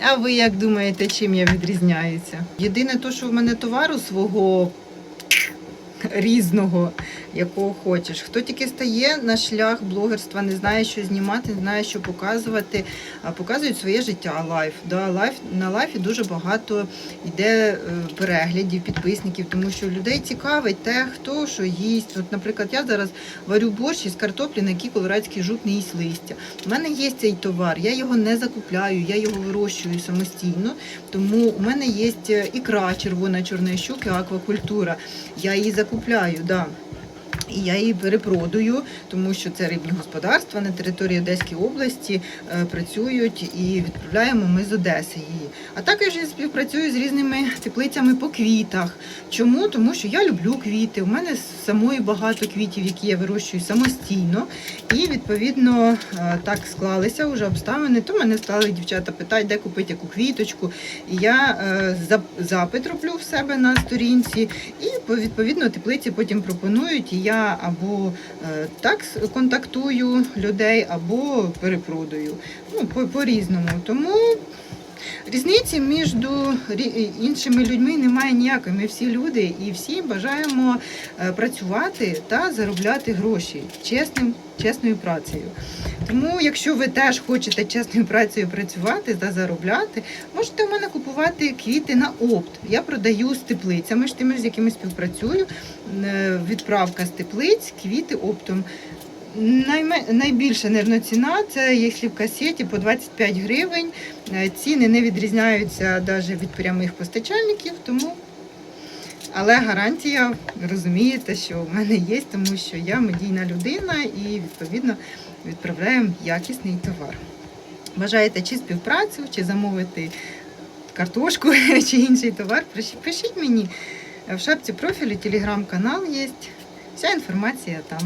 А ви як думаєте, чим я відрізняюся? Єдине то, що в мене товару свого різного, якого хочеш. Хто тільки стає на шлях блогерства, не знає, що знімати, не знає, що показувати, а показують своє життя лайф. Да, лайф на лайфі дуже багато йде е, переглядів, підписників, тому що людей цікавить те, хто що їсть. От, наприклад, я зараз варю борщ із картоплі, на якій колорадський жук не їсть листя. У мене є цей товар, я його не закупляю, я його вирощую самостійно. Тому у мене є ікра червона чорної щуки, аквакультура. Я її закупляю, да. І я її перепродаю, тому що це рибні господарства на території Одеської області е, працюють і відправляємо ми з Одеси її. А також я співпрацюю з різними теплицями по квітах. Чому? Тому що я люблю квіти. У мене самої багато квітів, які я вирощую самостійно. І відповідно е, так склалися вже обставини. То мене стали дівчата питати, де купити яку квіточку. І я е, запит роблю в себе на сторінці, і відповідно теплиці потім пропонують. І я або е, так контактую людей, або перепродаю. Ну, по- по-різному. Тому. Різниці між іншими людьми немає ніякої. Ми всі люди і всі бажаємо е, працювати та заробляти гроші чесним, чесною працею. Тому, якщо ви теж хочете чесною працею працювати та заробляти, можете в мене купувати квіти на опт. Я продаю з теплицями, ж тими, з якими співпрацюю. Е, Відправка з теплиць, квіти оптом. Найбільша нервна ціна це якщо в касеті по 25 гривень. Е, Ціни не відрізняються навіть від прямих постачальників, тому. Але гарантія, розумієте, що в мене є, тому що я медійна людина і відповідно відправляємо якісний товар. Бажаєте чи співпрацю, чи замовити картошку, чи інший товар, пишіть- пишіть мені в шапці профілю, телеграм-канал є. Вся інформація там.